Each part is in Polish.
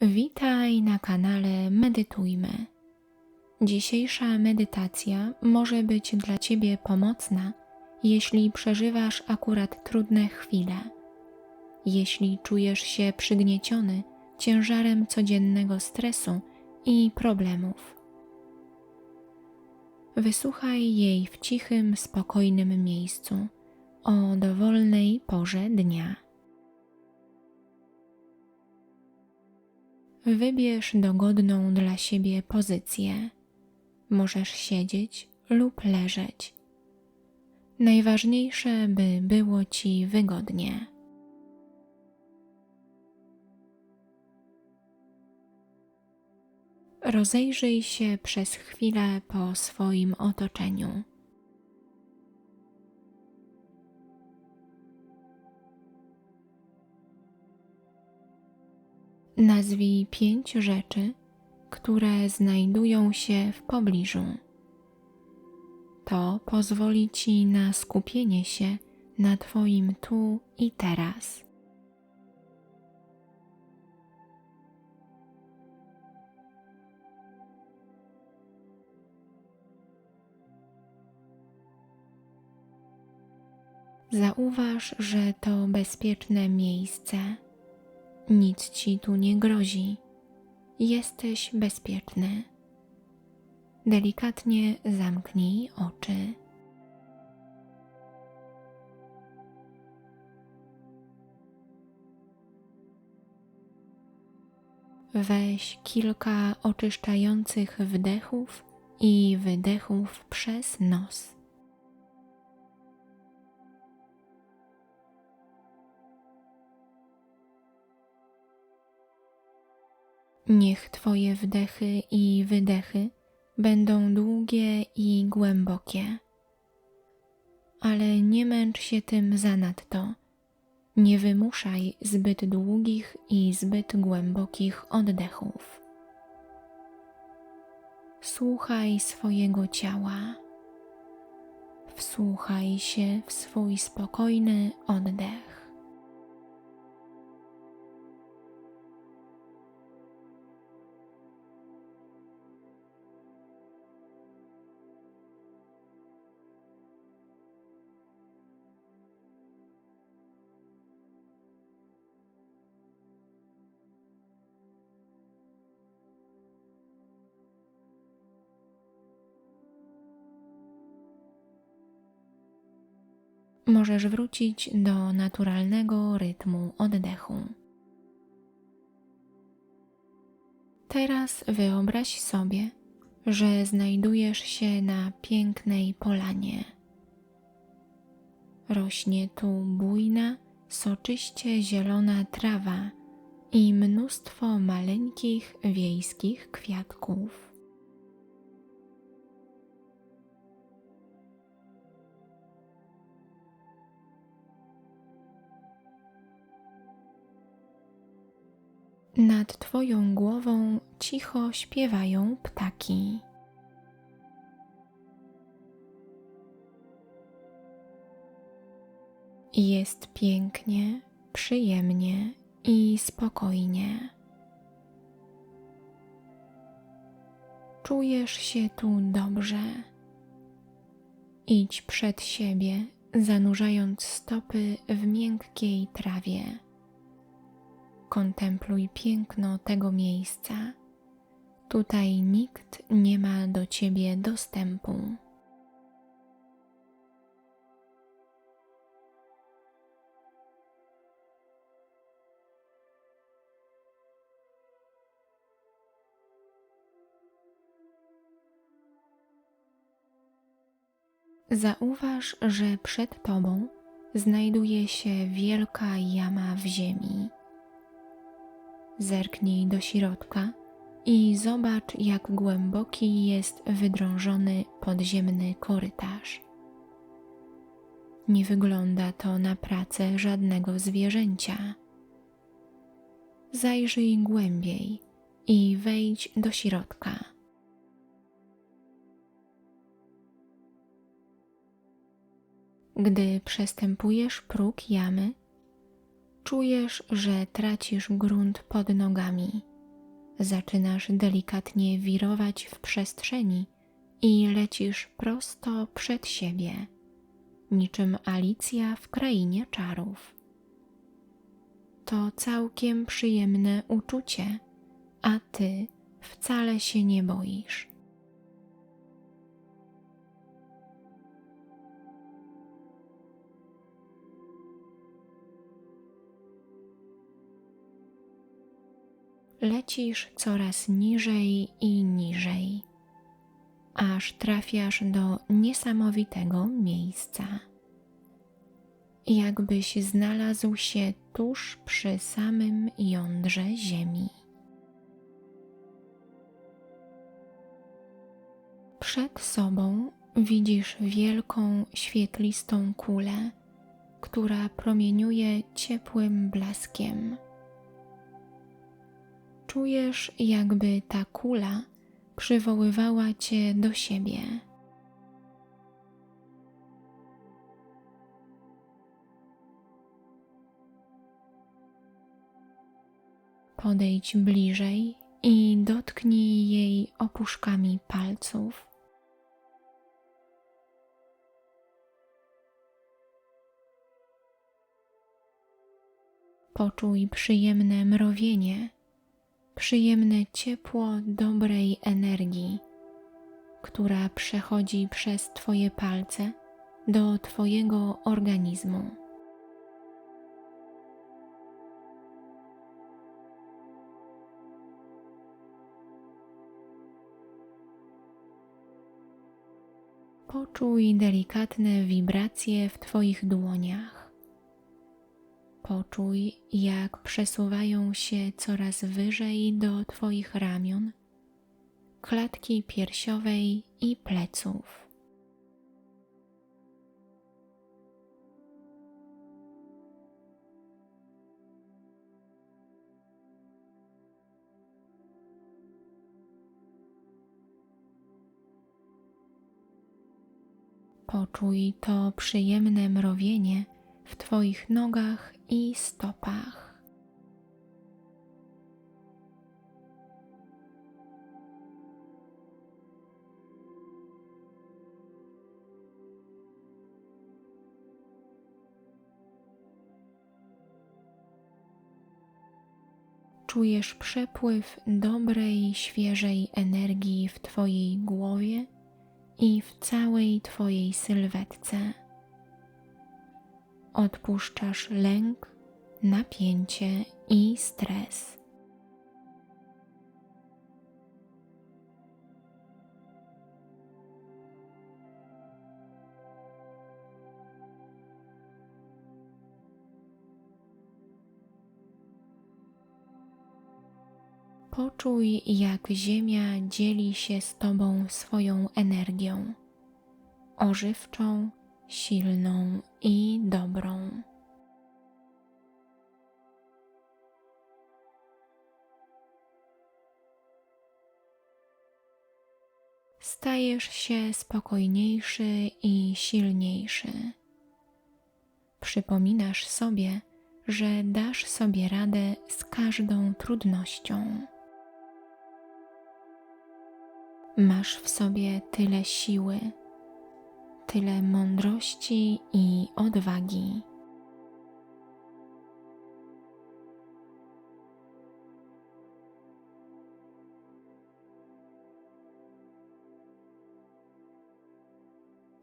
Witaj na kanale Medytujmy. Dzisiejsza medytacja może być dla Ciebie pomocna, jeśli przeżywasz akurat trudne chwile, jeśli czujesz się przygnieciony ciężarem codziennego stresu i problemów. Wysłuchaj jej w cichym, spokojnym miejscu o dowolnej porze dnia. Wybierz dogodną dla siebie pozycję. Możesz siedzieć lub leżeć. Najważniejsze, by było ci wygodnie. Rozejrzyj się przez chwilę po swoim otoczeniu. Nazwij pięć rzeczy, które znajdują się w pobliżu. To pozwoli ci na skupienie się na Twoim tu i teraz. Zauważ, że to bezpieczne miejsce. Nic ci tu nie grozi. Jesteś bezpieczny. Delikatnie zamknij oczy. Weź kilka oczyszczających wdechów i wydechów przez nos. Niech Twoje wdechy i wydechy będą długie i głębokie. Ale nie męcz się tym zanadto. Nie wymuszaj zbyt długich i zbyt głębokich oddechów. Słuchaj swojego ciała. Wsłuchaj się w swój spokojny oddech. Możesz wrócić do naturalnego rytmu oddechu. Teraz wyobraź sobie, że znajdujesz się na pięknej polanie. Rośnie tu bujna, soczyście zielona trawa i mnóstwo maleńkich wiejskich kwiatków. Nad Twoją głową cicho śpiewają ptaki. Jest pięknie, przyjemnie i spokojnie. Czujesz się tu dobrze. Idź przed siebie, zanurzając stopy w miękkiej trawie. Kontempluj piękno tego miejsca. Tutaj nikt nie ma do ciebie dostępu. Zauważ, że przed tobą znajduje się wielka jama w ziemi. Zerknij do środka i zobacz, jak głęboki jest wydrążony podziemny korytarz. Nie wygląda to na pracę żadnego zwierzęcia. Zajrzyj głębiej i wejdź do środka. Gdy przestępujesz próg jamy, czujesz, że tracisz grunt pod nogami zaczynasz delikatnie wirować w przestrzeni i lecisz prosto przed siebie, niczym Alicja w krainie czarów. To całkiem przyjemne uczucie, a ty wcale się nie boisz. Lecisz coraz niżej i niżej, aż trafiasz do niesamowitego miejsca. Jakbyś znalazł się tuż przy samym jądrze Ziemi. Przed sobą widzisz wielką, świetlistą kulę, która promieniuje ciepłym blaskiem czujesz, jakby ta kula przywoływała cię do siebie. Podejdź bliżej i dotknij jej opuszkami palców. Poczuj przyjemne mrowienie przyjemne ciepło dobrej energii, która przechodzi przez Twoje palce do Twojego organizmu. Poczuj delikatne wibracje w Twoich dłoniach. Poczuj, jak przesuwają się coraz wyżej do Twoich ramion, klatki piersiowej i pleców. Poczuj to przyjemne mrowienie w Twoich nogach i stopach. Czujesz przepływ dobrej, świeżej energii w Twojej głowie i w całej Twojej sylwetce odpuszczasz lęk, napięcie i stres. Poczuj, jak Ziemia dzieli się z Tobą swoją energią ożywczą silną i dobrą. Stajesz się spokojniejszy i silniejszy. Przypominasz sobie, że dasz sobie radę z każdą trudnością. Masz w sobie tyle siły, tyle mądrości i odwagi.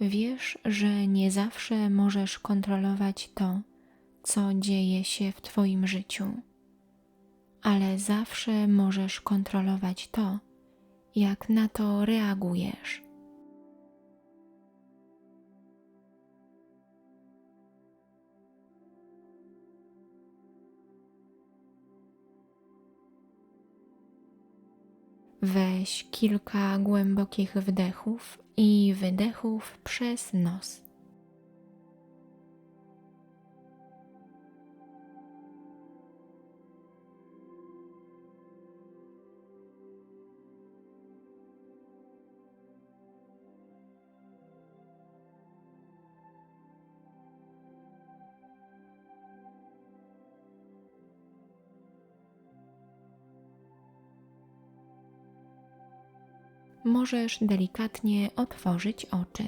Wiesz, że nie zawsze możesz kontrolować to, co dzieje się w Twoim życiu, ale zawsze możesz kontrolować to, jak na to reagujesz. Weź kilka głębokich wdechów i wydechów przez nos. Możesz delikatnie otworzyć oczy.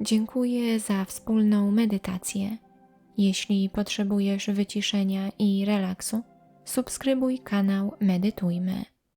Dziękuję za wspólną medytację. Jeśli potrzebujesz wyciszenia i relaksu, subskrybuj kanał Medytujmy.